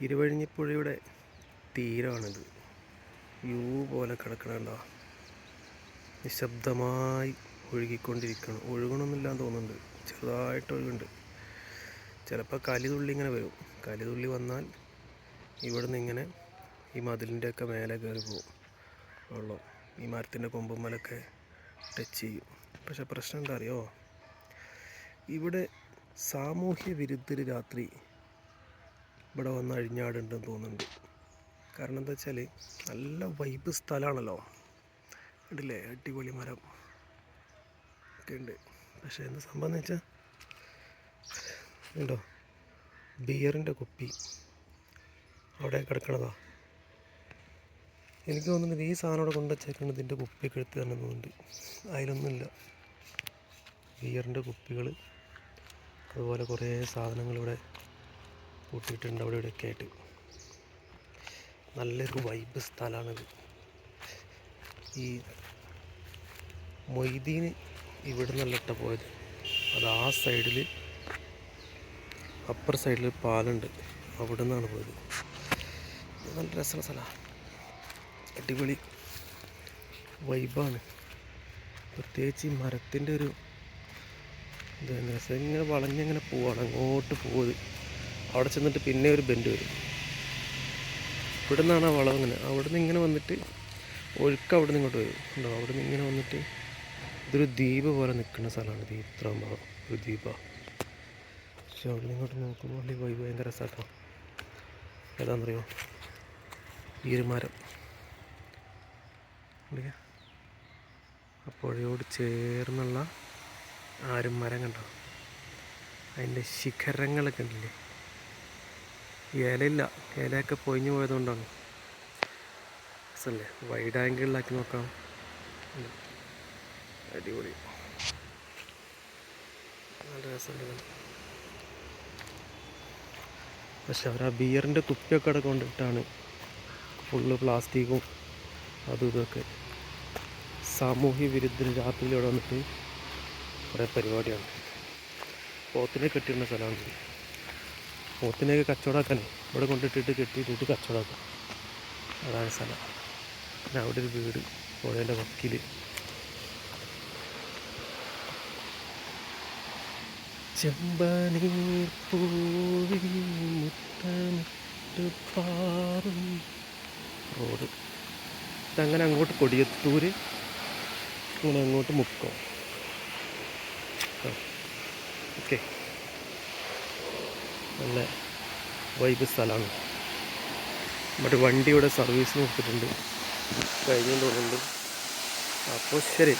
ഇരുവഴിഞ്ഞിപ്പുഴയുടെ തീരമാണിത്. U പോലെ കിടക്കണുണ്ടോ? നിശബ്ദമായി ഒഴുകിക്കൊണ്ടിരിക്കണം. ഒഴുകണമെന്നില്ലാന്ന് തോന്നുന്നുണ്ട്. ചെറുതായിട്ട് ഒഴുകുണ്ട് ചിലപ്പോൾ കലിതുള്ളി ഇങ്ങനെ വരും. കലിതുള്ളി വന്നാൽ ഇവിടുന്ന് ഇങ്ങനെ ഈ മതിലിന്റെയൊക്കെ മേലെ കയറി പോകും. വെള്ളം. ഈ മരത്തിന്റെ കൊമ്പുമ്മലൊക്കെ ടച്ച് ചെയ്യും. പക്ഷെ പ്രശ്നം എന്താ അറിയോ? ഇവിടെ സാമൂഹ്യ വിരുദ്ധർ രാത്രി ഇവിടെ വന്ന് അഴിഞ്ഞാടുണ്ടെന്ന് തോന്നുന്നുണ്ട്. കാരണം എന്താ വെച്ചാൽ നല്ല വൈബ് സ്ഥലമാണല്ലോ. ഉണ്ടല്ലേ അടിപൊളി മരം ഒക്കെ ഉണ്ട്. പക്ഷേ എന്താ സംഭവം എന്ന് വെച്ചാൽ ഉണ്ടോ? ബിയറിന്റെ കുപ്പി അവിടെ കിടക്കണതാ. എനിക്ക് തോന്നുന്നത് ഈ സാധനം അവിടെ കൊണ്ടുവച്ചേക്കുന്നത് ഇതിന്റെ കുപ്പിയൊക്കെ എടുത്ത് തന്നെ തോന്നുന്നുണ്ട്. അതിലൊന്നുമില്ല. ബിയറിന്റെ കുപ്പികൾ അതുപോലെ കുറേ സാധനങ്ങൾ ഇവിടെ കൂട്ടിയിട്ടുണ്ട് അവിടെ ഇവിടെയൊക്കെ ആയിട്ട്. നല്ലൊരു വൈബ് സ്ഥലമാണിത്. ഈ മൊയ്തീന് ഇവിടെ നിന്നല്ലട്ട പോയത്. അത് ആ സൈഡിൽ അപ്പർ സൈഡിൽ പാലുണ്ട്. അവിടെ നിന്നാണ് പോയത്. നല്ല രസമുള്ള സ്ഥലമാണ് അടിപൊളി വൈബാണ് പ്രത്യേകിച്ച് ഈ മരത്തിന്റെ ഒരു ഇത് രസം ഇങ്ങനെ വളഞ്ഞിങ്ങനെ പോവാണ്. അങ്ങോട്ട് പോയത്. അവിടെ ചെന്നിട്ട് പിന്നെ ഒരു ബെൻഡ് വരും. ഇവിടെ നിന്നാണ് ആ വളവ് ഇങ്ങനെ. അവിടെ നിന്ന് ഇങ്ങനെ വന്നിട്ട് ഒഴുക്ക് അവിടെ നിന്ന് ഇങ്ങോട്ട് വരും. ഉണ്ടോ അവിടെ നിന്ന് ഇങ്ങനെ വന്നിട്ട് ഇതൊരു ദ്വീപ് പോലെ നിൽക്കുന്ന സ്ഥലമാണ് ഇത്. ഇത്ര ഭാഗം ഒരു ദ്വീപാണ് പക്ഷെ അവിടെ നിന്ന് ഇങ്ങോട്ട് നോക്കുമ്പോൾ ഈ വൈ ഭയങ്കര രസമാട്ടോ ഏതാണെന്നറിയോ? ഈരുമാരം. ആ പുഴയോട് ചേർന്നുള്ള ആരും മരം കണ്ടോ? അതിന്റെ ശിഖരങ്ങളൊക്കെ ഉണ്ടല്ലേ? ഇലയില്ല. ഇലയൊക്കെ പൊഴിഞ്ഞു പോയതുകൊണ്ടാണ്. അല്ലേ വൈഡ് ആംഗിളിലാക്കി നോക്കാം. അടിപൊളി. നല്ല രസമുണ്ട് പക്ഷെ അവർ ആ ബിയറിന്റെ തുപ്പിയൊക്കെ അവിടെ കൊണ്ടിട്ടാണ് ഫുള്ള് പ്ലാസ്റ്റിക്കും അതും ഇതൊക്കെ. സാമൂഹ്യ വിരുദ്ധ രാത്രിയിൽ ഇവിടെ വന്നിട്ട് കുറേ പരിപാടിയാണ്. പോത്തിനെ കെട്ടിയിരുന്ന സ്ഥലമാണ്. പോത്തിനെയൊക്കെ കച്ചവടമാക്കാനേ ഇവിടെ കൊണ്ടിട്ടിട്ട് കെട്ടിയിട്ടിട്ട് കച്ചവടമാക്കാം അതാണ് സ്ഥലം. പിന്നെ അവിടെ ഒരു വീട് പുഴേന്റെ വക്കിൽ ചെമ്പനീർ പൂവിൽ മുത്തമിട്ട് പാറും റോഡ്. ഇതങ്ങനെ അങ്ങോട്ട് കൊടിയത്തൂര് അങ്ങനെ അങ്ങോട്ട് മുക്കോ. ഓക്കെ. നല്ല വൈബ് സ്ഥലമാണ്. നമ്മുടെ വണ്ടി ഇവിടെ സർവീസ് കൊടുത്തിട്ടുണ്ട്. കഴിഞ്ഞു തോന്നുന്നുണ്ട്. അപ്പോൾ ശരി.